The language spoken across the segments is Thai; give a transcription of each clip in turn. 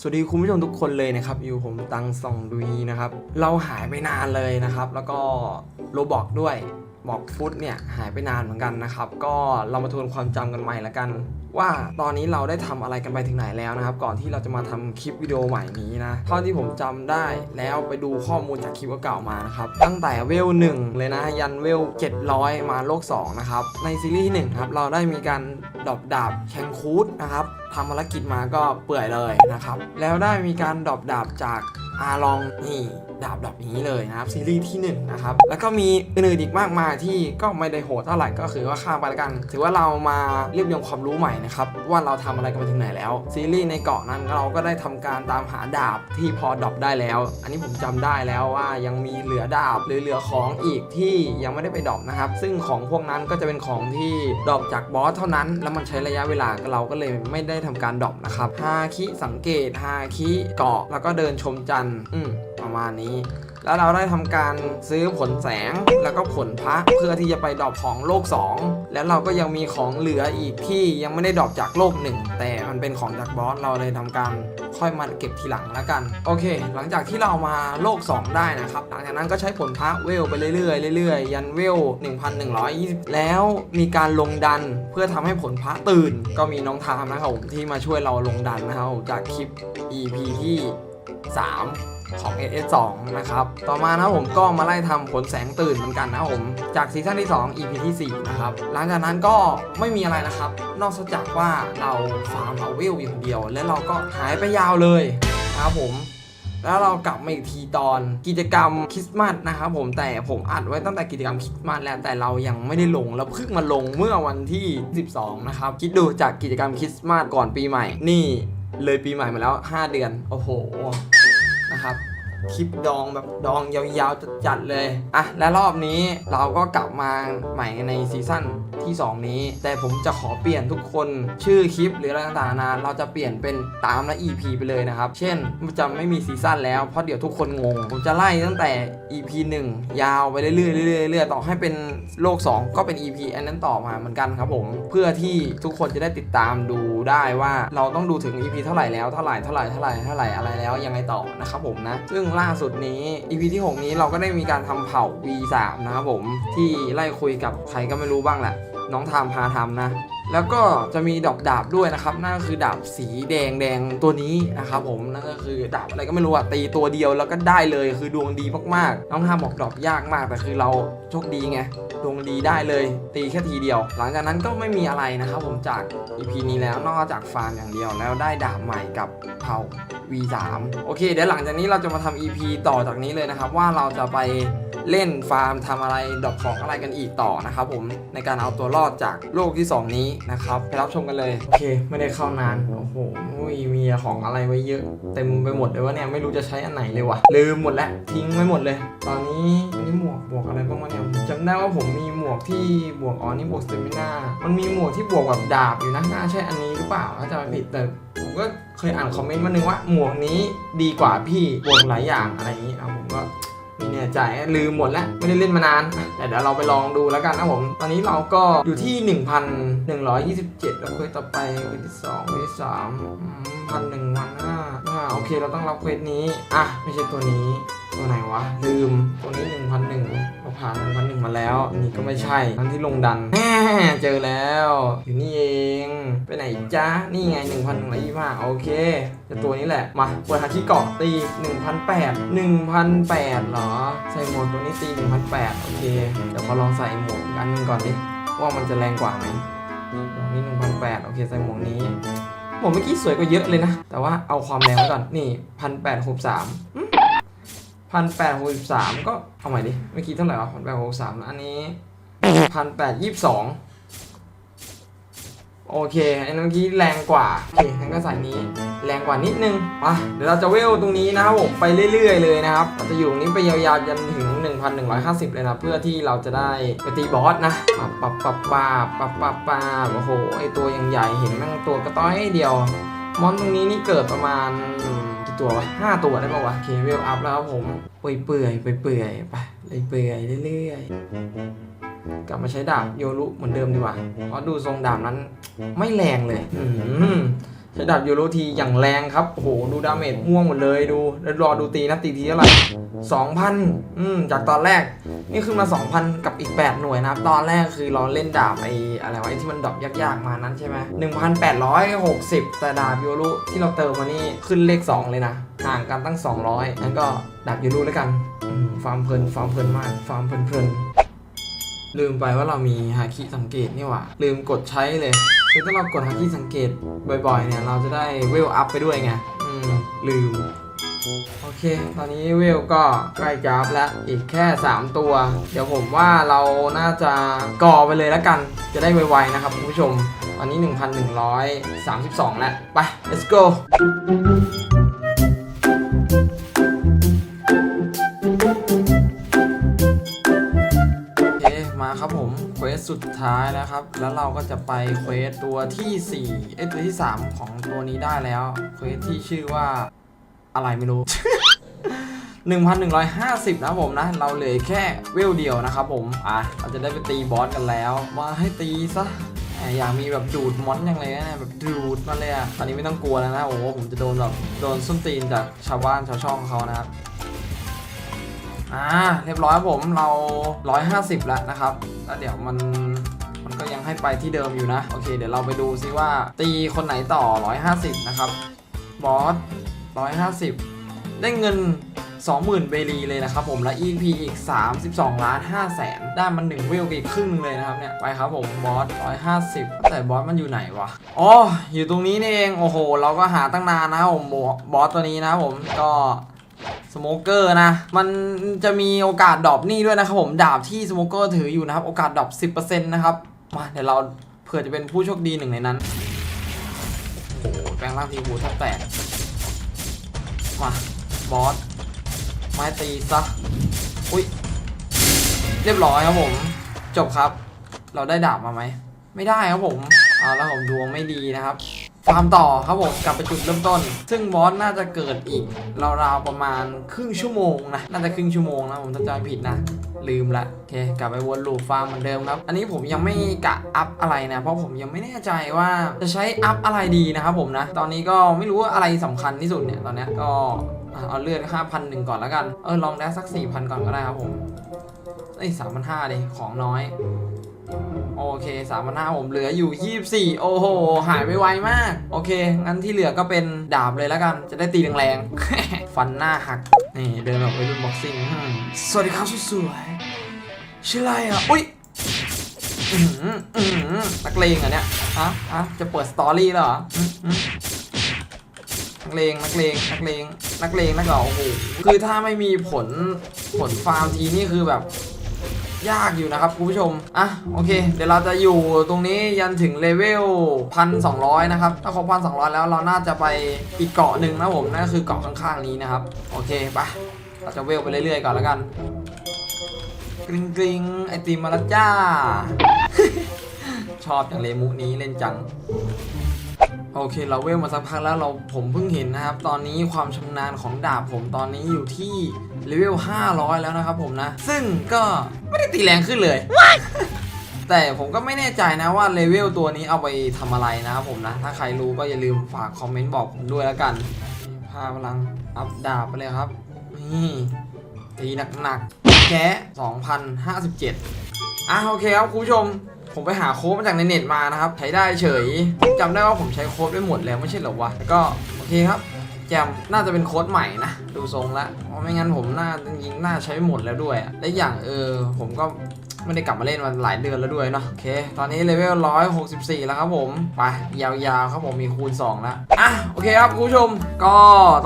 สวัสดีคุณผู้ชมทุกคนเลยนะครับอยู่ผมตังส่องดุยนะครับ เราหายไปนานเลยนะครับ แล้วก็โรบอกด้วย บอกฟุตเนี่ยหายไปนานเหมือนกันนะครับ ก็เรามาทวนความจำกันใหม่ละกัน ว่าตอนนี้เราได้ทำอะไรกันไปถึงไหนแล้วนะครับ ก่อนที่เราจะมาทำคลิปวิดีโอใหม่นี้นะเท่าที่ผมจำได้แล้วไปดูข้อมูลจากคลิปเก่ามานะครับตั้งแต่เวลหนึ่งเลยนะยันเวล 700 มาโลก2นะครับในซีรีส์ที่หนึ่งครับเราได้มีการดรอปดาบแคนคูดนะครับทำภารกิจมาก็เปื่อยเลยนะครับแล้วได้มีการดรอปดาบจาก อาลองนี่ดาบดาบนี้เลยนะครับซีรีส์ที่หนึ่งนะครับแล้วก็มีอื่นๆอีกมากมายที่ก็ไม่ได้โหดเท่าไหร่ก็คือว่าข้ามไปแล้วกัน ถือว่าเรามาเรียบเรียงความรู้ใหม่นะครับว่าเราทำอะไรกันไปถึงไหนแล้ว ซีรีส์ในเกาะนั้นเราก็ได้ทำการตามหาดาบที่พอดรอปได้แล้ว อันนี้ผมจำได้แล้วว่ายังมีเหลือดาบหรือเหลือของอีกที่ยังไม่ได้ไปดรอปนะครับซึ่งของพวกนั้นก็จะเป็นของที่ดรอปจากบอสเท่านั้น แล้วมันใช้ระยะเวลาเราก็เลยไม่ได้ทำการดรอปนะครับฮาคิสังเกตฮาคิเกาะแล้วก็เดินชมจันทร์อืมประมาณนี้ แล้วเราได้ทำการซื้อผลแสงแล้วก็ผลพระเพื่อที่จะไปดรอปของโลก 2 แล้วเราก็ยังมีของเหลืออีกที่ยังไม่ได้ดรอปจากโลก 1 แต่มันเป็นของจากบอสเราเลยทำการค่อยมาเก็บทีหลังแล้วกัน โอเค หลังจากที่เรามาโลก 2 ได้นะครับ หลังจากนั้นก็ใช้ผลพระเวลไปเรื่อยๆเรื่อยๆยันเวล 1120 แล้วมีการลงดันเพื่อทำให้ผลพระตื่น ก็มีน้องทามนะครับผมที่มาช่วยเราลงดันนะครับผมจากคลิป EP ที่ 3 ของ SS2 นะครับ ต่อมานะผมก็มาไล่ทำผลแสงตื่นเหมือนกันนะผม จากซีซั่นที่ 2 EP ที่ 4 นะครับ หลังจากนั้นก็ไม่มีอะไรนะครับ นอกจากว่าเราฟาร์มเอาเวลอย่างเดียว และเราก็หายไปยาวเลยนะครับผมแล้วเรากลับมาอีกทีตอนกิจกรรมคริสต์มาสนะครับผมแต่ผมอัดไว้ตั้งแต่กิจกรรมคริสต์มาสแล้วแต่เรายังไม่ได้ลงแล้วเพิ่งมาลงเมื่อวันที่ 12 นะครับ คิดดูจากกิจกรรมคริสต์มาสก่อนปีใหม่ นี่ เลยปีใหม่มาแล้ว 5 เดือน โอ้โห นะครับ คลิปดองแบบดองยาวๆจัดๆเลย อะ และรอบนี้เราก็กลับมาใหม่ในซีซั่นที่ 2 นี้ แต่ผมจะขอเปลี่ยนทุกคนชื่อคลิปหรืออะไรต่างๆนานาเราจะเปลี่ยนเป็นตามและ EP ไปเลยนะครับ เช่นมันจะไม่มีซีซั่นแล้วเพราะเดี๋ยวทุกคนงง ผมจะไล่ตั้งแต่ EP 1 ยาวไปเรื่อยๆเรื่อยๆเรื่อยๆต่อให้เป็นโลก 2 ก็เป็น EP อันนั้นต่อมาเหมือนกันครับผม เพื่อที่ทุกคนจะได้ติดตามดูได้ว่าเราต้องดูถึง EP เท่าไหร่แล้วเท่าไหร่เท่าไหร่เท่าไหร่เท่าไหร่อะไรแล้วยังไงต่อนะครับผมนะ ซึ่งล่าสุดนี้ EP ที่ 6 นี้เราก็ได้มีการทำเผ่า V3 นะครับผมที่ไล่คุยกับใครก็ไม่รู้บ้างแหละน้องทามพาทำนะ แล้วก็จะมีดอกดาบด้วยนะครับ นั่นก็คือดาบสีแดงแดงตัวนี้นะครับผมนั่นก็คือดาบอะไรก็ไม่รู้อะตีตัวเดียวแล้วก็ได้เลยคือดวงดีมากๆน้องทามบอกดอกยากมากแต่คือเราโชคดีไงดวงดีได้เลย ตีแค่ทีเดียว หลังจากนั้นก็ไม่มีอะไรนะครับผมจาก EP นี้แล้วนอกจากฟาร์มอย่างเดียวแล้วได้ดาบใหม่กับเผา V3 โอเคเดี๋ยวหลังจากนี้เราจะมาทำ EP ต่อจากนี้เลยนะครับว่าเราจะไป เล่นฟาร์มทำอะไรดรอปของอะไรกันอีกต่อนะครับผมในการเอาตัวรอดจากโลกที่ 2 นี้นะครับไปรับชมกันเลยโอเค ไม่ได้เข้านานโอ้โหมีของอะไรไว้เยอะ เต็มไปหมดเลยว่าเนี่ยไม่รู้จะใช้อันไหนเลยวะลืมหมดแล้วทิ้งไว้หมดเลย ตอนนี้อันนี้หมวกหมวกอะไรบ้างวะเนี่ยจำได้ว่าผมมีหมวกที่บวกอ๋อนี่บวกสเตมินามันมีหมวกที่บวกแบบดาบอยู่นะน่าใช่อันนี้หรือเปล่าถ้าจะไม่ผิดแต่ผมก็เคยอ่านคอมเมนต์มาหนึ่งว่าหมวกนี้ดีกว่าพี่บวกหลายอย่างอะไรอย่างนี้เอาผมก็ ไม่แน่ใจลืมหมดแล้วไม่ได้เล่นมานาน แต่เดี๋ยวเราไปลองดูแล้วกันนะผม ตอนนี้เราก็อยู่ที่ 1,127แล้วเควสต่อไปเควสที่2เควสที่3พันหนึ่งวันห้าอ่าโอเคเราต้องรับเควสนี้ อะ ไม่ใช่ตัวนี้ ตัวไหนวะ ลืมตัวนี้1,001เรา ผ่าน1,001มาแล้ว นี่ก็ไม่ใช่ทั้งที่ลงดันแหมเจอแล้วอยู่นี่เองไปไหนจ๊ะนี่ไง1,125โอเคจะตัวนี้แหละมาเปิดหาที่เกาะตี1,800 1,800เหรอใส่หมวกตัวนี้ตี1,800โอเคเดี๋ยวขอลองใส่หมวกอันนึงก่อนดิว่ามันจะแรงกว่าไหมหมวกนี้1,800โอเคใส่หมวกนี้หมวกเมื่อกี้สวยกว่าเยอะเลยนะ แต่ว่าเอาความแรงไว้ก่อนนี่1,863 พันแปดหกสิบสามก็เอาใหม่ดิเมื่อกี้เท่าไหร่วะพันแปดหกสามอันนี้พันแปดยี่สิบสองโอเคอันเมื่อกี้แรงกว่า โอเคงั้นก็ใส่นี้แรงกว่านิดนึงไปเดี๋ยวเราจะเวลตรงนี้นะครับผมไปเรื่อย ๆ เลยนะครับเราจะอยู่ตรงนี้ไปยาวๆจนถึง 1,150 เลยนะเพื่อที่เราจะได้ไปตีบอสนะปับปับปับปับปับปับปับโอ้โหไอตัวยังใหญ่เห็นแม่งตัวกระต้อยเดียว มอนตรงนี้นี่เกิดประมาณ กี่ตัววะห้าตัวได้ป่าวะเคเวลอัพแล้วครับผมเปื่อยเปื่อยๆเปื่อยๆไปเลยเปื่อยเรื่อยๆกลับมาใช้ดาบโยรุเหมือนเดิมดีกว่าเพราะดูทรงดาบนั้นไม่แรงเลย อืม ใช้ดาบยูโรทีอย่างแรงครับโอ้โหดูดาเมจม่วงหมดเลยดูแล้วรอดูตีนะตีทีเท่าไหร่2,000อืมจากตอนแรก นี่ขึ้นมา2,000กับอีก8หน่วยนะครับ ตอนแรกคือเราเล่นดาบไอ้อะไรวะไอ้ที่มันดรอปยากๆมานั้นใช่ไหม1,860แต่ดาบยูโรที่เราเติมมานี่ขึ้นเลข2เลยนะห่างกันตั้ง200งั้นก็ดาบยูโรแล้วกันฟาร์มเพลินฟาร์มเพลินมากฟาร์มเพลินๆลื ลืมไปว่าเรามีฮาคิสังเกตนี่หว่า ลืมกดใช้เลยคือถ้าเรากดฮาคิสังเกตบ่อยๆ เนี่ย เราจะได้เวลอัพไปด้วยไง อืม ลืม โอเค ตอนนี้เวลก็ใกล้จะอัพแล้ว อีกแค่ 3 ตัว เดี๋ยวผมว่าเราน่าจะก่อไปเลยแล้วกัน จะได้ไวๆนะครับคุณผู้ชม ตอนนี้ 1,132 แล้ว ไป let's go สุดท้ายแล้วครับ แล้วเราก็จะไปเควสตัวที่4เอ้ยตัวที่ 3 ของตัวนี้ได้แล้ว เควสที่ชื่อว่าอะไรไม่รู้ 1,150 นะครับผมนะ เราเหลือแค่เวลเดียวนะครับผม อะ เราจะได้ไปตีบอสกันแล้ว มาให้ตีซะอยากมีแบบดูดมอนอย่างเลยนะแบบดูดมาเลยอะตอนนี้ไม่ต้องกลัวแล้วนะโอ้โหผมจะโดนแบบโดนส้นตีนจากชาวบ้านชาวช่องเขานะครับอ่าเรียบร้อยครับผมเรา 150 แล้วนะครับ แล้วเดี๋ยวมันมันก็ยังให้ไปที่เดิมอยู่นะ โอเค เดี๋ยวเราไปดูซิว่า ตีคนไหนต่อ 150 นะครับ บอส 150 ได้เงิน 20,000 เบรีเลยนะครับผม และ EP อีก 32 ล้าน5แสน ได้มัน1เวลอีกครึ่งหนึงเลยนะครับเนี่ย ไปครับผม บอส 150 แต่บอสมันอยู่ไหนวะ อ๋อ อยู่ตรงนี้นี่เอง โอ้โห เราก็หาตั้งนานนะครับผม บอสตัวนี้นะครับผม ก็ สโมเกอร์นะ มันจะมีโอกาสดรอปนี่ด้วยนะครับผมดาบที่สโมเกอร์ถืออยู่นะครับ โอกาสดรอป10%นะครับ มาเดี๋ยวเราเผื่อจะเป็นผู้โชคดีหนึ่งในนั้น โอ้โหแปลงร่างทีหูแทบแตก มา บอส ไม้ตีซะ อุ้ย เรียบร้อยครับผม จบครับ เราได้ดาบมาไหม ไม่ได้ครับผม เอาแล้วผมดวงไม่ดีนะครับ ฟาร์มต่อครับผมกลับไปจุดเริ่มต้น ซึ่งบอสน่าจะเกิดอีกราวๆประมาณครึ่งชั่วโมงนะน่าจะครึ่งชั่วโมงนะผมถ้าจำผิดนะ ลืมละโอเคกลับไปวนลูปฟาร์มเหมือนเดิมครับ อันนี้ผมยังไม่กะอัพอะไรนะ เพราะผมยังไม่แน่ใจว่าจะใช้อัพอะไรดีนะครับผมนะ ตอนนี้ก็ไม่รู้ว่าอะไรสำคัญที่สุดเนี่ยตอนนี้ก็เอาเลือดห้าพันหนึ่งก่อนแล้วกัน เออลองได้สักสี่พันก่อนก็ได้ครับผมเอ้สามพันห้าเลยของน้อย โอเคสามพันห้าผมเหลืออยู่ยี่สี่โอ้โห หายไปไวมาก โอเค งั้นที่เหลือก็เป็นดาบเลยแล้วกัน จะได้ตีแรงๆ ฟันหน้าหัก นี่เดินแบบวัยรุ่นบ็อกซิ่งสวัสดีครับสวยๆชื่ออะไรอะ อุ้ยนักเลงอะเนี่ยฮะฮะจะเปิดสตอรี่แล้วเหรอนักเลงนักเลงนักเลงนักเลงนักเหรอโอ้โหคือถ้าไม่มีผลผลฟาร์มทีนี่คือแบบ ยากอยู่นะครับคุณผู้ชม อะโอเค เดี๋ยวเราจะอยู่ตรงนี้ยันถึงเลเวลพันสองนะครับ ถ้าครบพันสองแล้วเราน่าจะไปอีกเกาะหนึ่งนะผมนั่นก็คือเกาะข้างๆนี้นะครับ โอเคไปเราจะเวลไปเรื่อยๆก่อนแล้วกันกริงกริงไอติมมาแล้วจ้า ชอบจังเลมุนี้เล่นจัง โอเคเราเวลมาสักพักแล้วเราผมเพิ่งเห็นนะครับ ตอนนี้ความชำนาญของดาบผมตอนนี้อยู่ที่เลเวล500 แล้วนะครับผมนะ ซึ่งก็ไม่ได้ตีแรงขึ้นเลย แต่ผมก็ไม่แน่ใจนะว่าเลเวลตัวนี้เอาไปทำอะไรนะครับผมนะ ถ้าใครรู้ก็อย่าลืมฝากคอมเมนต์บอกผมด้วยแล้วกันพาพลังอัพดาบไปเลยครับ นี่ตีหนักๆแค่2,057อะโอเคครับคุณผู้ชม ผมไปหาโค้ดมาจากในเน็ตมานะครับ ใช้ได้เฉยจำได้ว่าผมใช้โค้ดไปหมดแล้วไม่ใช่เหรอวะแล้วก็โอเคครับแจมน่าจะเป็นโค้ดใหม่นะ ดูทรงล้วเพราะไม่งั้นผมน่าจริงน่าใช้หมดแล้วด้วย และอย่างเออผมก็ไม่ได้กลับมาเล่นมาหลายเดือนแล้วด้วยเนาะโอเค ตอนนี้เลเวล 164 แล้วครับผม ไป ยาวๆ ครับผมมีคูณ 2 แล้ว อะ โอเคครับคุณผู้ชม ก็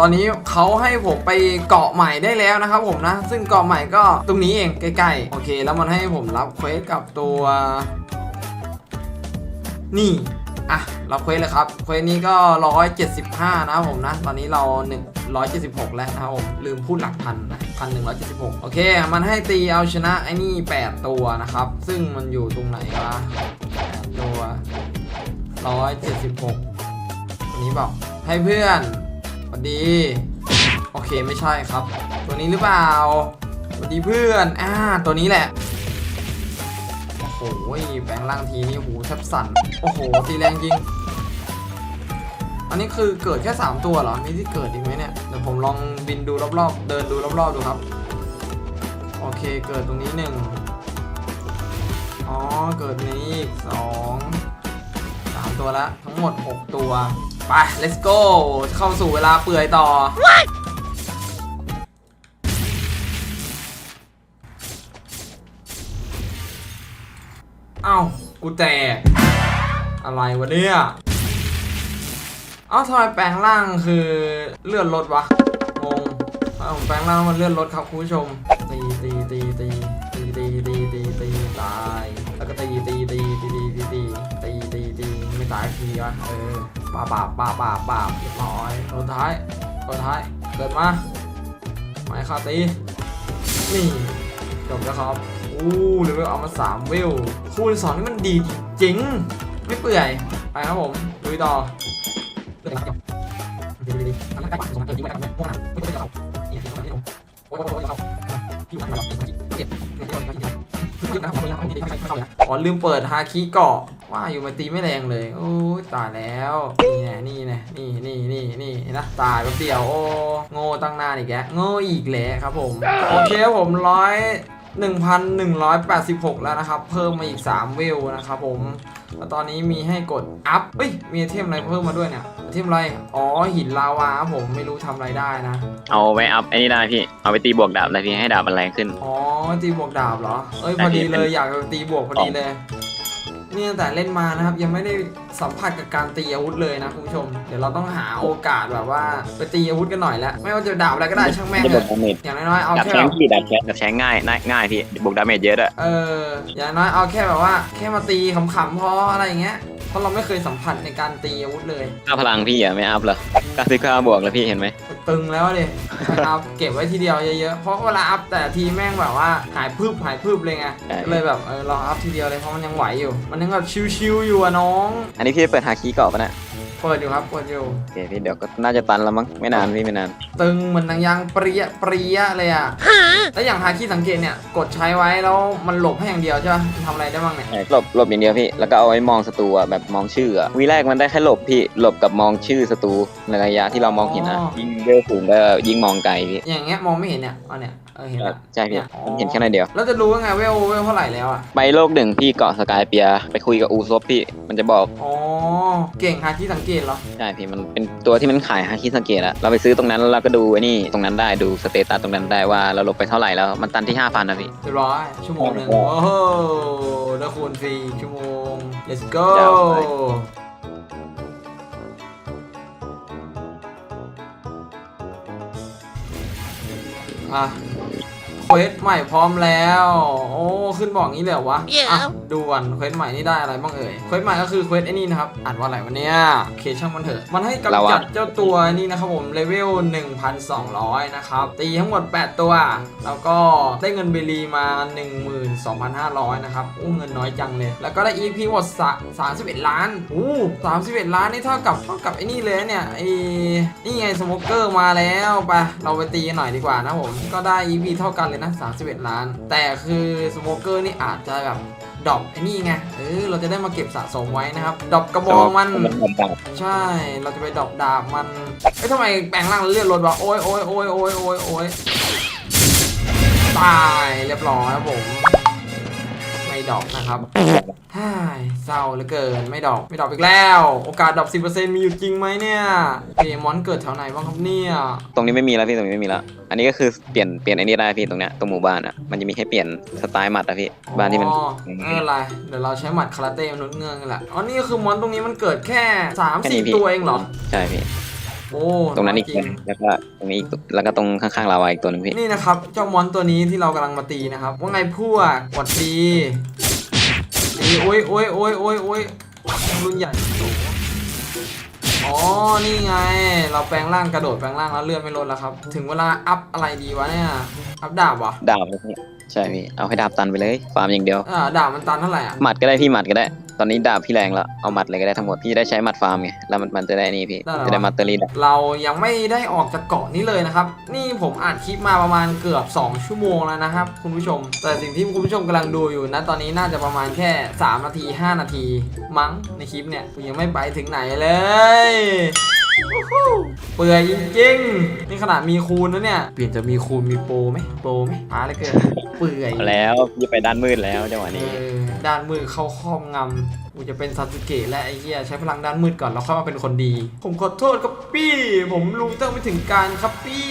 ตอนนี้เขาให้ผมไปเกาะใหม่ได้แล้วนะครับผมนะ ซึ่งเกาะใหม่ก็ตรงนี้เองใกล้ๆ โอเค แล้วมันให้ผมรับเควสกับตัว นี่อะเราเควสเลยครับเควสนี้ก็ 175 นะครับผมนะ ตอนนี้เรา 176 แล้วนะครับผมลืมพูดหลักพันนะพันหนึ่งร้อยเจ็ดสิบหกโอเค มันให้ตีเอาชนะไอ้นี่ 8 ตัวนะครับ ซึ่งมันอยู่ตรงไหนวะ8ตัว 176 ตัวนี้บอกให้เพื่อนสวัสดี โอเคไม่ใช่ครับ ตัวนี้หรือเปล่าสวัสดีเพื่อน อ่า ตัวนี้แหละ โอ้โหแปลงร่างทีนี่หูแทบสั่น โอ้โห ตีแรงจริง อันนี้คือเกิดแค่ 3 ตัวเหรอ มีที่เกิดอีกไหมเนี่ย เดี๋ยวผมลองบินดูรอบๆ เดินดูรอบๆดูครับ โอเค เกิดตรงนี้หนึ่งอ๋อ เกิดนี้อีกสองสามตัวละ ทั้งหมด 6 ตัว ไป let's go เข้าสู่เวลาเปื่อยต่อเอ้าวกูแตกอะไรวะเนี่ยเอ้าทำไมแปลงร่างคือเลื่อนรถวะงงเอ้าผมแปลงร่างมันเลื่อนรถครับคุณผู้ชมตีตีตีตีตีตีตีตีตีตายแล้วก็ตีตีตีตีตีตีตีตีตีตีไม่ตายทีวะเออปาบปาบปาบปาบปาบเรียบร้อยตัวท้ายตัวท้ายเกิดมาไม่คาตีนี่จบแล้วครับ เดี๋ยวเอามาสามเวลคูณสองนี่มันดีจริง ไม่เปื่อย ไปครับผมลุยต่ออ๋อลืมเปิดฮาคิเกาะว่าอยู่มาตีไม่แรงเลย โอ้ตายแล้ว นี่แน่นี่แน่นี่นี่นี่นี่นะตายแป๊บเดียว โอ้โง่ตั้งหน้าอีกแกโง่อีกแล้วครับผม โอเคผมร้อย 1,186 แล้วนะครับ เพิ่มมาอีก 3 เวลนะครับผมแล้วตอนนี้มีให้กดอัพเอ้ย มีไอเทมอะไรเพิ่มมาด้วยเนี่ยไอเทมอะไร อ๋อ หินลาวาครับผมไม่รู้ทำอะไรได้นะ เอาไว้อัพไอ้นี่ได้พี่ เอาไปตีบวกดาบได้พี่ให้ดาบมันแรงขึ้น อ๋อ ตีบวกดาบเหรอ เอ้ย พอดีเลยอยากจะตีบวกพอดีเลย นี่ตั้งแต่เล่นมานะครับยังไม่ได้สัมผัสกับการตีอาวุธเลยนะคุณผู้ชม เดี๋ยวเราต้องหาโอกาสแบบว่าไปตีอาวุธกันหน่อยแล้วไม่ว่าจะดาบอะไรก็ได้ช่างแม่งจะเลบวยกดาเมจอย่างน้อยๆเอาดาบแค่แชแบงบพี่ดาบแชงดาบแชงง่ายง่ายง่ายพี่บวกดาเมจเยอะด้วยเอออย่างน้อยเอาแค่แบบว่า แค่มาตีขำๆพออะไรอย่างเงี้ย เพราะเราไม่เคยสัมผัสในการตีอาวุธเลยค่าพลังพี่อะไม่อัพเหรอก้าสิบก้าบวกแล้วพี่เห็นไหมตึงแล้วดิเอาเก็บไว้ทีเดียวเยอะๆเพราะเวลาอัพแต่ทีแม่งแบบว่าหายพืบหายพืบเลยไงก็เลยแบบเออลองอัพทีเดียวเลยเพราะมันยังไหวอยู่ มันยังแบบชิวๆอยู่อะน้อง อันนี้พี่เปิดฮาคีก่อนปะเนี่ย เปิดอยู่ครับเปิดอยู่ โอเคพี่เดี๋ยวก็น่าจะตันแล้วมั้งไม่นานพี่ไม่นาน ตึงเหมือนหนังยางเปรี้ยเปรี้ยเลยอะแล้วอย่างฮาคิสังเกตเนี่ยกดใช้ไว้แล้วมันหลบให้อย่างเดียวใช่ปะมันทำอะไรได้บ้างเนี่ยใช่หลบหลบอย่างเดียวพี่ แล้วก็เอาไว้มองศัตรูอะแบบมองชื่ออะวีแรกมันได้แค่หลบพี่หลบกับมองชื่อศัตรูในระยะที่เรามองเห็นอะยิ่งเร็วสูงก็ยิ่งมองไกลพี่อย่างเงี้ยมองไม่เห็นเนี่ยเอาเนี่ยเออเห็นละใช่พี่เนี่ยมันเห็นแค่ในอยเดียวแล้วจะรู้ว่าไงเวลเวลเท่าไหร่แล้วอะไปโลกหนึ่งพี่เกาะสกายเปีย ไปคุยกับอูซบพี่มันจะบอกอ๋อ เก่งฮาคิสังเกตเหรอ ใช่พี่มันเป็นตัวที่มันขายฮาคิสังเกตอะเราไปซื้อตรงนั้นแล้วเราก็ดูไอ้นี่ตรงนั้นได้ดูสเตตัสตรงนั้นได้ว่าเราลบไปเท่าไหร่แล้วมันตันที่ห้าพันนะพี่ เรียบร้อยชั่วโมงหนึ่งโอ้โอ้โหโหได้คูณฟรีชั่วโมง let's go ยาวไป อะ เควสใหม่พร้อมแล้ว โอ้ขึ้นบอกงี้เลยเหรอวะอะดูกันเควสใหม่นี่ได้อะไรบ้างเอ่ยเควสใหม่ก็คือเควสไอ้นี่นะครับอ่านว่าอะไรวะเนี่ยโอเคช่างมันเถอะมันให้กำจัดเจ้าตัวนี่นะครับผมเลเวล1,200 นะครับ ตีทั้งหมด 8 ตัว แล้วก็ได้เงินเบลีมา 12,500 นะครับอู้เงินน้อยจังเลย แล้วก็ได้ EP หมดสะ31 ล้านอู้31 ล้านนี่เท่ากับเท่ากับไอ้นี่เลยนะเนี่ยไอ้นี่ไงสโมเกอร์มาแล้วไปเราไปตีกันหน่อยดีกว่านะผมก็ได้ EP เท่ากันเลยนะ 31 ล้าน แต่คือสโมเกอร์นี่อาจจะแบบดรอปไอ้นี่ไง เออ เราจะได้มาเก็บสะสมไว้นะครับดรอปกระบองมันมันเหมือนกัน ใช่ เราจะไปดอกดาบมัน เอ้ยทำไมแปลงร่างแล้วเลือดลดวะโอ้ยโอ้ยโอ้ยโอ้ยโอ้ยโอ้ยตายเรียบร้อยครับผมไม่ ดอกนะครับฮ่ายเศร้าเหลือเกินไม่ดอกไม่ดอกอีกแล้ว โอกาสดอก10%มีอยู่จริงไหมเนี่ยเอมอนเกิดแถวไหนบ้างครับเนี่ยตรงนี้ไม่มีแล้วพี่ตรงนี้ไม่มีแล้วอันนี้ก็คือเปลี่ยนเปลี่ยนไอ้นี่ได้พี่ตรงเนี้ยตรงหมู่บ้านอะมันจะมีให้เปลี่ยนสไตล์หมัดอะพี่บ้านที่มันอ๋อไม่เป็นไรเดี๋ยวเราใช้หมัดคาราเต้มนุษย์เงื้องกันแหละอ๋อนี่ก็คือมอนตรงนี้มันเกิดแค่แค่นี้พี่3-4ตัวเองเหรอใช่พี่ โอ้ตรงนั้นอีกจตัวหนึ่งแล้วก็ตรงนี้อีกตัวแล้วก็ตรงข้างๆลาวาอีกตัวหนึงพี่นี่นะครับ เจ้ามอนตัวนี้ที่เรากำลังมาตีนะครับ ว่าไงพวกหวัดดีดีโอ้ยโอ้ยโอ้ยโอ้ยโอ้ยรุ่นใหญ่อ๋อ นี่ไง เราแปลงร่างกระโดดแปลงร่างแล้วเลื่อนไม่ลดแล้วครับ ถึงเวลาอัพอะไรดีวะเนี่ย อัพดาบวะดาบเลยพี่ใช่พี่เอาให้ดาบตันไปเลยฟาร์มอย่างเดียวอ่าดาบมันตันเท่าไหร่อะหมัดก็ได้พี่หมัดก็ได้ ตอนนี้ดาบพี่แรงแล้วเอาหมัดเลยก็ได้ทั้งหมดพี่ได้ใช้หมัดฟาร์มไงแล้วมันมันจะได้นี่พี่จะได้มัตเตอรี่ดาบเรายังไม่ได้ออกจากเกาะนี้เลยนะครับ นี่ผมอัดคลิปมาประมาณเกือบ 2 ชั่วโมงแล้วนะครับ คุณผู้ชม แต่สิ่งที่คุณผู้ชมกำลังดูอยู่นะตอนนี้น่าจะประมาณแค่ 3 นาที 5 นาที มั้งในคลิปเนี่ยกูยังไม่ไปถึงไหนเลย เปื่อยจริงๆ นี่ขนาดมีคูณนะเนี่ย เปลี่ยนจะมีคูณมีโปรไหมโปรไหมหาอะไรเกินเปื่อยเอาแล้วพี่ไปด้านมืดแล้วจังหวะเอนี้ อด้านมืดเข้าครอบงำกูจะเป็นซาสึเกะและไอ้เหี้ยใช้พลังด้านมืดก่อนแล้วค่อยมาเป็นคนดี ผมขอโทษครับพี่ ผมรู้เตั้งไม่ถึงการครับพี่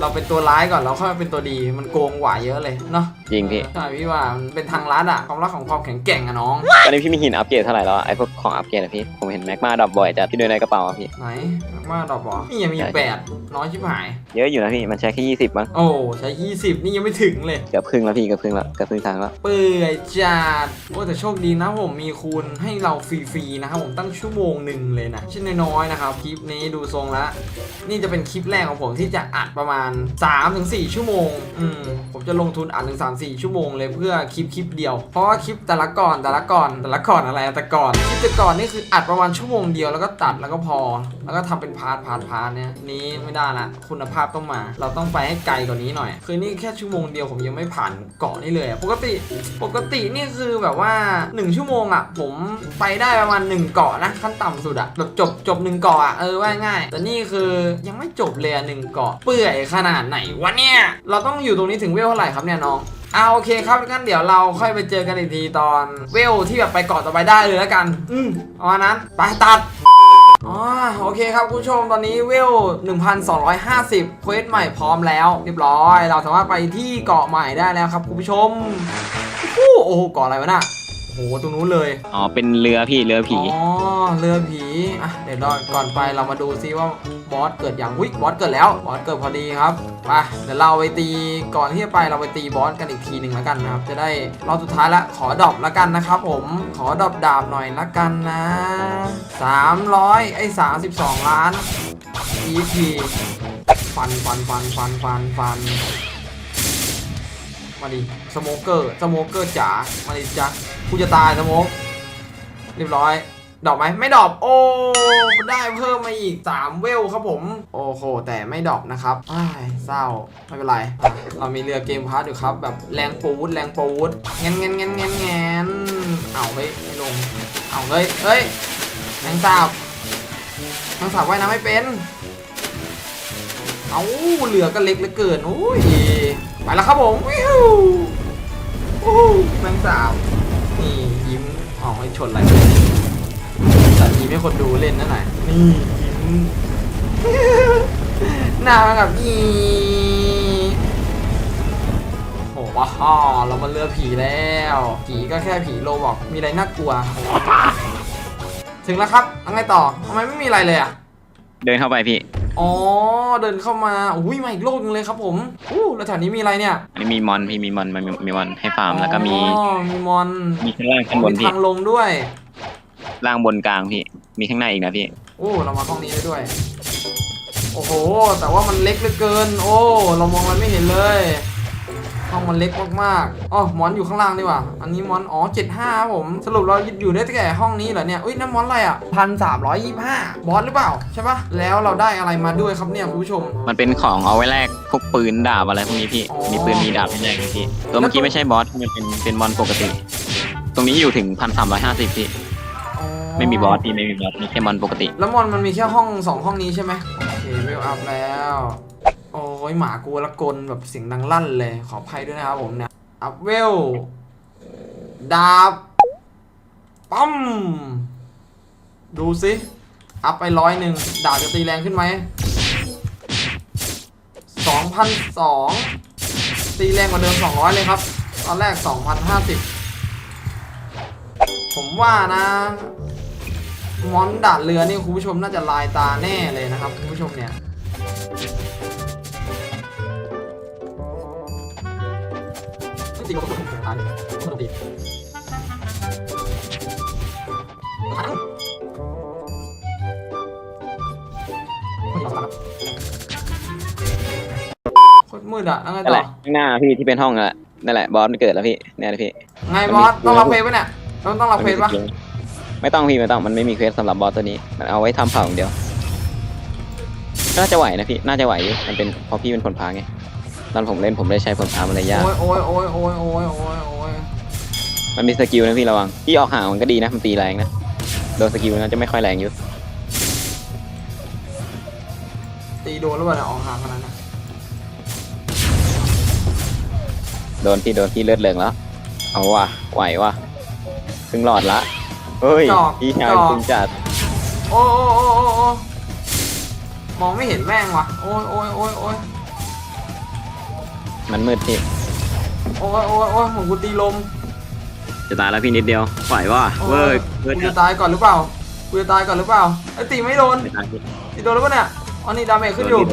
เราเป็นตัวร้ายก่อนแล้วค่อยมาเป็นตัวดีมันโกงกว่าเยอะเลยเนาะจริงพี่ ใช่พี่ว่ามันเป็นทางลัดอะความรักของความแข็งแกร่งอะน้อง ตอนนี้พี่มีหินอัปเกรดเท่าไหร่แล้วอะไอพวกของอัปเกรดอะพี่ ผมเห็นแม็กมาดรอปบ่อยจัดพี่ดูในกระเป๋าอะพี่ ไหนมาดอกบอนี่ยังมีใช่แปดน้อยชิบหาย เยอะอยู่นะพี่มันใช้แค่ยี่สิบมั้งโอ้ใช้20นี่ยังไม่ถึงเลย เกือบครึ่งแล้วพี่เกือบครึ่งแล้วเกือบครึ่งทางแล้วเปื่อยจัดโอ้แต่โชคดีนะผมมีคูณให้เราฟรีๆนะครับผมตั้งชั่วโมงหนึ่งเลยนะชิ้นน้อยๆนะครับคลิปนี้ดูทรงแล้วนี่จะเป็นคลิปแรกของผมที่จะอัดประมาณ 3-4 ชั่วโมงอืมผมจะลงทุนอัดถึง3-4 ชั่วโมงเลยเพื่อคลิปคลิปเดียว เพราะว่าคลิปแต่ละก่อนแต่ละก่อนแต่ละก่อนอะไรอะแต่ก่อนคลิปแต่ก่อนนี่คืออัดประมาณชั่วโมงเดียวแล้วก็ตัดแล้วก็พอแล้วก็ทำเป็นพาร์ทพาร์ทพาร์ทเนี่ยนี้ไม่ได้ละคุณภาพต้องมา เราต้องไปให้ไกลกว่านี้หน่อย คือนี่แค่ชั่วโมงเดียวผมยังไม่ผ่านเกาะนี่เลยปกติปกตินี่คือแบบว่า 1 ชั่วโมงอะผมไปได้ประมาณ1เกาะนะขั้นต่ำสุดอะแบบจบจบหนึ่งเกาะอะเออว่าง่าย แต่นี่คือยังไม่จบเลยหนึ่งเกาะเปื่อยขนาดไหนวะเนี่ยเราต้องอยู่ตรงนี้ถึงเวลเท่าไหร่ครับเนี่ยน้องอ่าโอเคครับงั้นเดี๋ยวเราค่อยไปเจอกันอีกทีตอนเวลที่แบบไปเกาะต่อไปได้เลยแล้วกัน อืมเอานั้นไปตัด อ๋อโอเคครับคุณผู้ชมตอนนี้เวล 1,250เควสใหม่พร้อมแล้วเรียบร้อย เราสามารถไปที่เกาะใหม่ได้แล้วครับคุณผู้ชมโอ้โหเกาะอะไรวะน่ะ โอ้โหตรงนู้นเลย อ๋อ เป็นเรือพี่เรือผี อ๋อ เรือผี อะ เดี๋ยวเราก่อนไปเรามาดูซิว่าบอสเกิดอย่างวิบอสเกิดแล้ว บอสเกิดพอดีครับไปเดี๋ยวเราไปตีก่อนที่จะไปเราไปตีบอสกันอีกทีหนึ่งแล้วกันนะครับ จะได้รอบสุดท้ายละ ขอดรอปละกันนะครับผม ขอดรอปดาบหน่อยละกันนะ 300ไอ้32 ล้าน EP ฟันฟันฟันฟันฟันฟัน มาดิสโมเกอร์สโมเกอร์จ๋ามาดิจ้ะกูจะตายสโมกเรียบร้อย ดอกไหมไม่ดอกโอ้ได้เพิ่มมาอีก 3 เวลครับผม โอ้โห แต่ไม่ดอกนะครับอ้ายเศร้าไม่เป็นไร เรามีเรือเกมพาร์ทอยู่ครับ แบบแรงปูดแรงปูดเงี้ยเงี้ยเงี้ยเงี้ยเงี้ยเอาเฮ้ยไม่ลงเอาเฮ้ยเฮ้ยแมงสาบแมงสาบว่ายน้ำไม่เป็น เอาเรือก็เล็กเหลือเกินโอ้ย ไปแล้วครับผมวิวโอ้แมงสาบนี่ยิ้มออกให้ชนอะไรแต่ยิ้มให้คนดูเล่นนั่นหน่อยนี่ยิ้มหน้ากับอีโอ้ว้าวเรามาเรือผีแล้ว ผีก็แค่ผีโลบอกมีอะไรน่ากลัว ถึงแล้วครับเอาไงต่อทำไมไม่มีอะไรเลยอะ เดินเข้าไปพี่ อ๋อเดินเข้ามาอุ้ยมาอีกโลกนึงเลยครับผมอู้แล้วแถวนี้มีอะไรเนี่ยอันนี้มีมอนพี่มีมอนมันมีมีมอนให้ฟาร์มแล้วก็มีอ๋อมีมอนมีข้างล่างข้างบนมีพี่ทางลงด้วย ล่างบนกลางพี่มีข้างในอีกนะพี่ โอ้เรามาห้องนี้ได้ด้วย โอ้โห แต่ว่ามันเล็กเหลือเกิน โอ้ เรามองมันไม่เห็นเลย ห้องมันเล็กมากๆอ๋อมอนอยู่ข้างล่างดีกว่า อันนี้มอนอ๋อ75ครับผมสรุปเราอยู่ได้แต่ห้องนี้เหรอเนี่ยอุ้ยนั่นมอนอะไรอะพันสามร้อยยี่ห้าบอสหรือเปล่าใช่ปะแล้วเราได้อะไรมาด้วยครับเนี่ยคุณผู้ชม มันเป็นของเอาไว้แลกพวกปืนดาบอะไรพวกนี้พี่อ๋อมีปืนมีดาบให้แลกอยู่พี่ตัวเมื่อกี้ไม่ใช่บอสมันเป็นเป็นมอนปกติ ตรงนี้อยู่ถึงพันสามร้อยห้าสิบพี่อ๋อไม่มีบอสพี่ไม่มีบอสมีแค่มอนปกติ แล้วมอนมันมีแค่ห้องสองห้องนี้ใช่ไหมโอเคเวลอัพแล้ว โอ้ยหมากูละกลแบบเสียงดังลั่นเลย ขออภัยด้วยนะครับผมเนี่ยอัพเวลดาบปั๊มดูสิอัพไปร้อยหนึ่งดาบจะตีแรงขึ้นไหมสองพันสองตีแรงกว่าเดิมสองร้อยเลยครับ ตอนแรกสองพันห้าสิบผมว่านะมอนดานเรือนี่คุณผู้ชมน่าจะลายตาแน่เลยนะครับคุณผู้ชมเนี่ย จริงๆผมผมผมทานผมดีโคตรมืดอะแล้วไงนั่นต่อละข้างหน้าพี่ที่เป็นห้องนั่นแหละนั่นแหละบอสมันเกิดแล้วพี่เนี่ยนะพี่ไงบอสต้องรับเพลปะเนี่ยต้องต้องรับเพลปะไม่ต้องพี่ไม่ต้องมันไม่มีเควสสำหรับบอสตัวนี้ มันเอาไว้ทำเผ่าอย่างเดียว น่าจะไหวนะพี่น่าจะไหวอยู่มันเป็นเพราะพี่เป็นคนพาไง ตอนผมเล่นผมได้ใช้ผลพามันเลยยาก โอ้ยโอ้ยโอ้ยโอ้ยโอ้ยโอ้ยโอ้ยมันมีสกิลนะพี่ระวังพี่ออกห่างมันก็ดีนะมันตีแรงนะโดนสกิลนั้นจะไม่ค่อยแรงอยู่ตีโดนหรือเปล่าเนี่ยออกห่างขนาดนั้นโดนพี่โดนพี่เลือดเหลืองแล้วเอาว่ะไหวว่ะครึ่งหลอดละเฮ้ยจอกพี่ชายจอกจริงจัดโอ้โอ้โอ้โอ้โอ้มองไม่เห็นแม่งว่ะโอ้ยโอ้ยโอ้ยโอ้ย มันมืดพี่โอ้ยโอ้ยโอ้ยผมกูตีลมจะตายแล้วพี่นิดเดียวไหวว่ะโอ้เว้ยยเว้ยกูจะตายก่อนหรือเปล่ากูจะตายก่อนหรือเปล่าไอ้ตีไม่โดนไม่ตายพี่ตีโดนหรือเปล่าเนี่ยอ๋อนี่ดาเมจขึ้นอยู่โด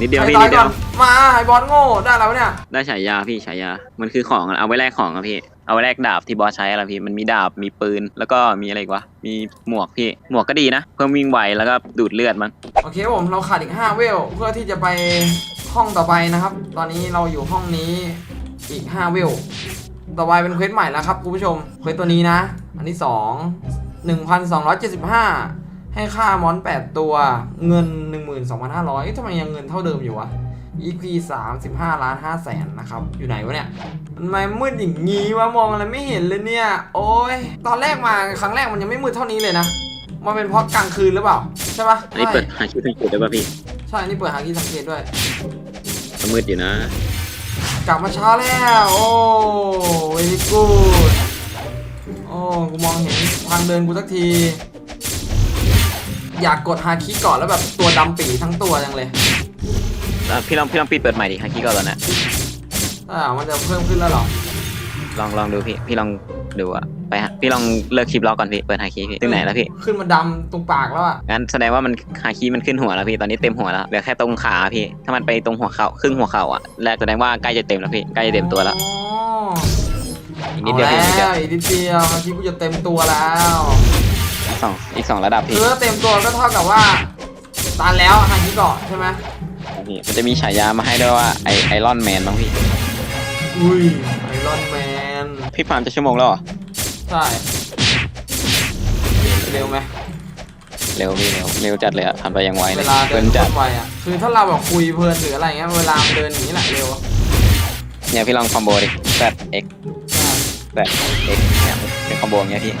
นิดเดียวใครพี่ตานิยดเดีก่ยอวนมาไอ้บอสโง่ได้แล้วเนี่ยได้ฉายาพี่ฉายา มันคือของอะเอาไว้แลกของอะพี่ เอาไว้แลกดาบที่บอสใช้อะไรพี่ มันมีดาบ มีปืน แล้วก็มีอะไรอีกวะ มีหมวกพี่ หมวกก็ดีนะ เพิ่มวิ่งไวแล้วก็ดูดเลือดมัน โอเคครับผมเราขาดอีก5เวลเพื่อที่จะไป ห้องต่อไปนะครับ ตอนนี้เราอยู่ห้องนี้อีก5เวลต่อไปเป็นเควสใหม่แล้วครับคุณผู้ชมเควสตัวนี้นะ อันที่2 1,275 ให้ค่ามอน 8 ตัวเงิน 12,500เอ๊ะทำไมยังเงินเท่าเดิมอยู่วะ EP 35ล้าน5แสนนะครับ อยู่ไหนวะเนี่ยมันไมมืดอย่างงี้วะมองอะไรไม่เห็นเลยเนี่ย โอ้ยตอนแรกมาครั้งแรกมันยังไม่มืดเท่านี้เลยนะ มันเป็นเพราะกลางคืนหรือเปล่า ใช่ปะอันนี้เปิดหาคิวสังเกตได้ป่ะพี่ ใช่นี่เปิดหาที่สังเกตด้วยมันมืดอยู่นะ กลับมาช้าแล้ว โอ้เวลิกูดโอ้กูมองเห็นทางเดินกูสักที อยากกดฮาคิก่อนแล้วแบบตัวดำปีทั้งตัวจังเลยแล้วพี่ลองพี่ลองปิดเปิดใหม่ดิฮาคิก่อนตอนนั้นอ่ามันจะเพิ่มขึ้นแล้วเหรอ ลองลองดูพี่ พี่ลอง ดูอะไปฮะพี่ลองเลิกคลิปรอก่อนพี่เปิดฮาคิพี่ถึงไหนแล้วพี่ขึ้นมาดำตรงปากแล้วอะงั้นแสดงว่ามันฮาคิมันขึ้นหัวแล้วพี่ตอนนี้เต็มหัวแล้วเหลือแค่ตรงขาพี่ถ้ามันไปตรงหัวเข่าครึ่งหัวเข่าอะแล้วแสดงว่าใกล้จะเต็มแล้วพี่ใกล้จะเต็มตัวแล้วอ๋ออีกนิดเดียวอาพี่นิดเดียวแล้วอีกนิดเดียวฮาคิกูจะเต็มตัวแล้วสองอีกสองระดับพี่คือถ้าเต็มตัวก็เท่ากับว่าตันแล้วฮาคิก่อนใช่ไหมพี่มันจะมีฉายามาให้ด้วยว่าไอไอรอนแมนบ้างพี่อุ้ยไอรอนแมน พี่ฟาร์มจะชั่วโมงแล้วเหรอ ใช่เร็วไหมเร็วพี่เร็วเร็วจัดเลยอะทำไปยังไวเลเวยลาเดิเกินนจัด โคตรไวอะคือถ้าเราแบบคุยเพลินหรืออะไรเงี้ยเวลามันเดินอย่างนี้แหละเร็วอะเนี่ยพี่ลองคอมโบดิแซดเอ็กแซดเอ็กเนี่ยเป็นคอมโบอย่างเงี้ยพี่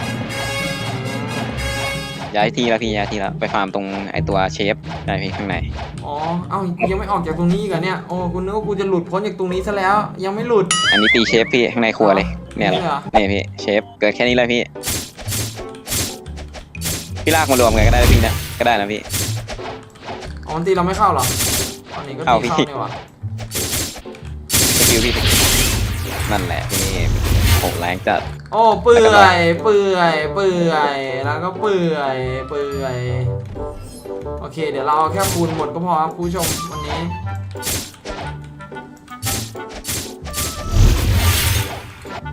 ย้ายที่แล้วพี่ย้ายที่แล้วไปฟาร์มตรงไอตัวเชฟได้พี่ข้างใน อ๋อเอ้ากูยังไม่ออกจากตรงนี้อีกันเนี่ยโอ้กูนึกว่ากูจะหลุดพ้นจากตรงนี้ซะแล้ว ยังไม่หลุดอันนี้ตีเชฟพี่ข้างในครัวเลย เนี่ยแหละจริงเหรอ นี่พี่เชฟเกิดแค่นี้เลยพี่ พี่ลากมารวมกันก็ได้นะพี่นะก็ได้นะพี่ อ๋อมันตีเราไม่เข้าเหรอตอนนี้ก็เข้าตีพี่เข้านี่หว่าสกิลพี่นั่นแหละพี่โหแรงจัด โอ้เปื่อยเปื่อยเปื่อยแล้วก็เปื่อยเปื่อยโอเค เดี๋ยวเราเอาแค่ปูนหมดก็พอครับคุณผู้ชมวันนี้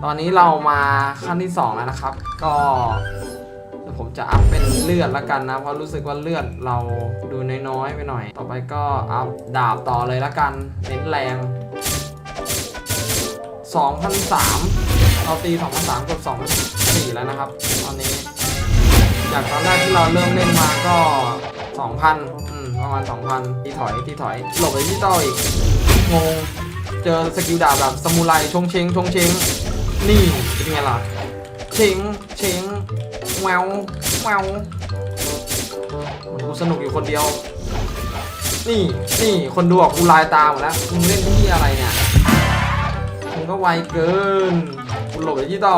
ตอนนี้เรามาขั้นที่ 2 แล้วนะครับ ก็ผมจะอัพเป็นเลือดละกันนะ เพราะรู้สึกว่าเลือดเราดูน้อยๆไปหน่อย ต่อไปก็อัพดาบต่อเลยละกัน เน้นแรง 2,003เราตี 2,003กับ2,004 แล้วนะครับ ตอนนี้ จากตอนแรกที่เราเริ่มเล่นมาก็ 2,000 อืม ประมาณ 2,000ที่ถอยที่ถอย หลบไปที่ต่ออีก งง เจอสกิลดาบแบบสมุไรชงเชงชงเชง นี่เป็นไงล่ะเชงเชงแววแววกูสนุกอยู่คนเดียว นี่นี่คนดูอะกูลายตาหมดแล้วมึงเล่นที่อะไรเนี่ยมึงก็ไวเกินคุณหลบไปที่ต่อ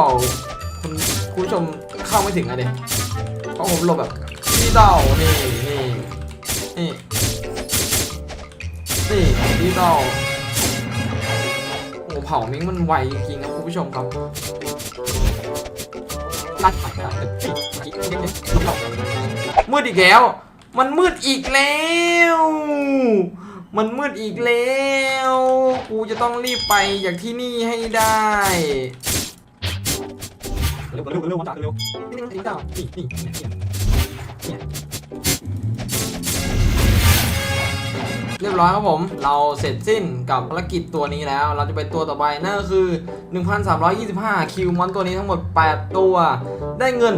คุณคุณผู้ชมเข้าไม่ถึงอะเด็กเพราะผมหลบแบบที่ต่อนี่นี่นี่นี่ที่ต่อ เผามิ้งมันไวจริงครับคุณผู้ชมครับลัดไปลัดมืดอีกแล้ว มันมืดอีกแล้ว มันมืดอีกแล้ว กูจะต้องรีบไปจากที่นี่ให้ได้เร็วเร็วเร็วมาจาเร็วนี่นี่นี่นี่นี่ เรียบร้อยครับผม เราเสร็จสิ้นกับภารกิจตัวนี้แล้ว เราจะไปตัวต่อไปนั่นก็คือ 1,325 คิวมอนตัวนี้ทั้งหมด 8 ตัว ได้เงิน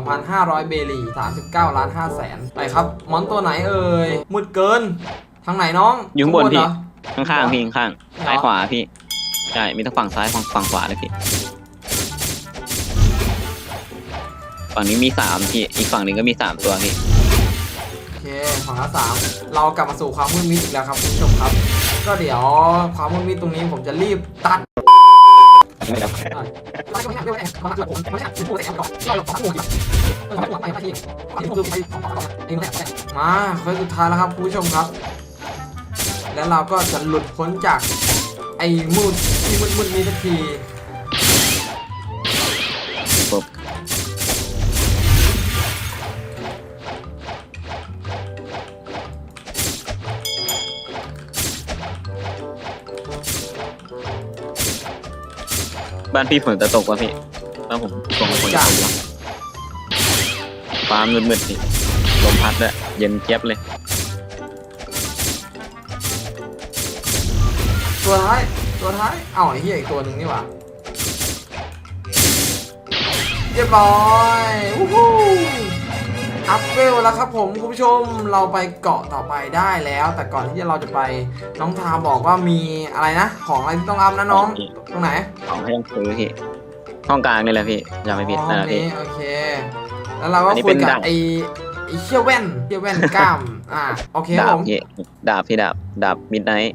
12,500 เบลี39 ล้าน5แสนไปครับ มอนตัวไหนเอ่ยมืดเกิน ทางไหนน้องอยู่ข้างบนพี่เหรอข้างๆพี่ข้างเหรอๆซ้ายขวาพี่ ใช่ มีทั้งฝั่งซ้ายฝั่งฝั่งขวาเลยพี่ ฝั่งนี้มีสามพี่ อีกฝั่งหนึ่งก็มีสามตัวพี่ เคฝั่งละสามเรากลับมาสู่ความมืดมิดอีกแล้วครับคุณผู้ชมครับ ก็เดี๋ยวความมืดมิดตรงนี้ผมจะรีบตัดไม่ได้มาควสสุดท้ายแล้วครับคุณผู้ชมครับ แล้วเราก็จะหลุดพ้นจากไอ้มืดที่มืดมืดนี้สักที บ้านพี่ฝนจะตกวะพี่บ้านผมตกฝนจะตกวะฟ้ามืดๆนี่ลมพัดด้วยเย็นเจี๊ยบเลย ตัวท้าย ตัวท้ายเอ้าไอ้เหี้ยอีกตัวหนึ่งนี่หว่าเรียบร้อยวู้ฮู้ อัพเวลแล้วครับผมคุณผู้ชมเราไปเกาะต่อไปได้แล้ว แต่ก่อนที่เราจะไปน้องทามบอกว่ามีอะไรนะ ของอะไรที่ต้องอัพนะน้อง ตรงไหนของให้ต้องซื้อพี่ห้องกลางนี่แหละพี่จำไม่ผิดอ๋อนั่นแหละพี่โอเค แล้วเราก็อันนี้คุเป็ยนกับดาบไอ้ไอ้เชี่ยแว่นเชี่ยแว่นกล้ามอ่าโอเคครับดาผบมพี่ดาบพี่ดาบดาบมิดไนท์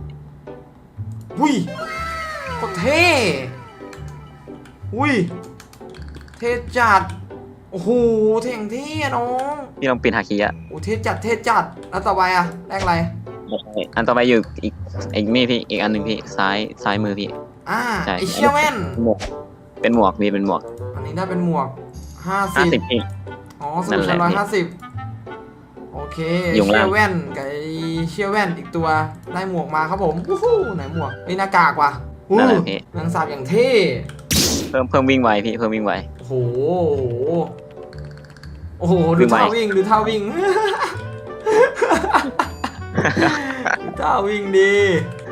อุ้ยโคตรเท่อุ้ยเท่จัด โอ้โหเท่อย่างเท่อะน้องพี่ลองปิดฮาคิอะโอ้เท่จัดเท่จัดแล้วต่อไปอะแรกอะไร อันต่อไปอยู่อีกอีกนี่พี่อีกอันหนึ่งพี่ซ้ายซ้ายมือพี่ อ่าใช่ ไอ้เชี่ยแว่นหมวกเป็นหมวกพี่เป็นหมวกอันนี้ได้เป็นหมวกห้าห้าสิสิบบพี่ อ๋อสนั่รุปนแหละร้อยห้าสิบโอเคอยู่เชี่ข้างล่างยแว่นกับไอ้เชี่ยแว่นอีกตัวได้หมวกมาครับผมวู้ฮู้ไหนหมวกนี่หน้ากากว่ะอู้นั่นแหละพี่ นางสาบอย่างเท่เพิ่มเพิ่มวิ่งไวพี่เพิ่มวิ่งไว โอ้โห โอ้โห ดูวิ่งไวท่าวิ่ง ดูท่าวิ่ง ดูท่าวิ่งดี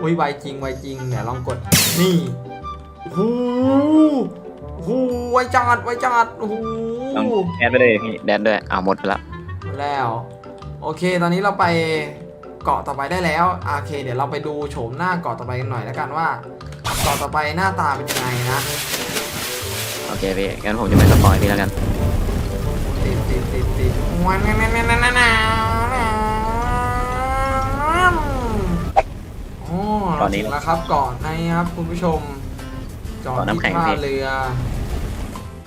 อุ้ยไวจริงไวจริงเดี๋ยวลองกด นี่โอ้โหโอ้โหไวจัดไวจัดโอ้โหต้องแอดไปเลยพี่แดดด้วยอ้าวหมดไปละหมดแล้ว โอเค ตอนนี้เราไปเกาะต่อไปได้แล้ว โอเค เดี๋ยวเราไปดูโฉมหน้าเกาะต่อไปกันหน่อยแล้วกันว่าเกาะต่อไปหน้าตาเป็นยังไงนะโอ เคพี่งั้นผมจะไม่สปอยพี่แล้วกันติดติดติดติดวันนั้นนั้นนั้นนั้นอ๋อเราถึงแล้วครับเกาะในครับคุณผู้ชมจอดที่ท่าเรือ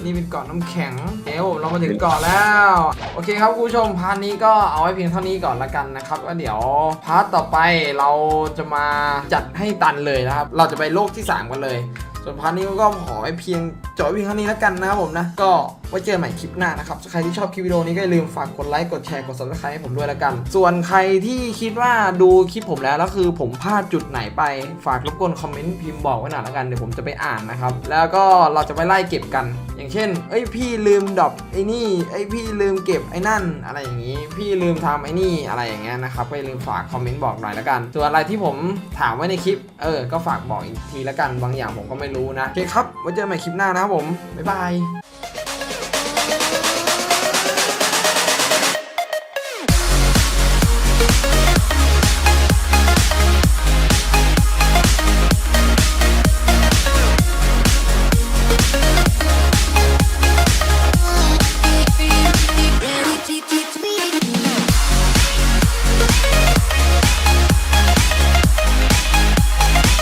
นี่เป็นเกาะน้ำแข็งเดี๋ยวเรามาถึงเกาะแล้ว โอเคครับคุณผู้ชมพาร์ทนี้ก็เอาไว้เพียงเท่านี้ก่อนละกันนะครับก็เดี๋ยวพาร์ทต่อไปเราจะมาจัดให้ตันเลยนะครับ เราจะไปโลกที่ 3 กันเลย ส่วนพาร์ทนี้ก็ขอให้เพียงจบเพียงเท่านี้แล้วกันนะครับผมนะ ก็ไว้เจอกันใหม่คลิปหน้านะครับ ใครที่ชอบคลิปวิดีโอนี้ก็อย่าลืมฝากกดไลค์ กดแชร์ กด subscribe ให้ผมด้วยล้วกัน ส่วนใครที่คิดว่าดูคลิปผมแล้วแล้วคือผมพลาดจุดไหนไป ฝากรบกวนคอมเมนต์พิมพ์บอกไว้หน่อยล้วกัน เดี๋ยวผมจะไปอ่านนะครับ แล้วก็เราจะไปไล่เก็บกัน อย่างเช่น เอ้ยพี่ลืมดรอปไอ้นี่ ไอ้ยพี่ลืมเก็บไอ้นั่น อะไรอย่างนี้ พี่ลืมทำไอ้นี่ อะไรอย่างเงี้ยนะครับ ก็อย่าลืมฝากคอมเมนต์บอกหน่อยล้วกัน ส่วนอะไรที่ผมถามไว้ในคลิป เออ ก็ฝากบอกอีกทีล้วกัน บางอย่างผมก็ไม่รู้นะ โอเคครับ ไว้เจอใหม่คลิปหน้านะครับผม บ๊ายบาย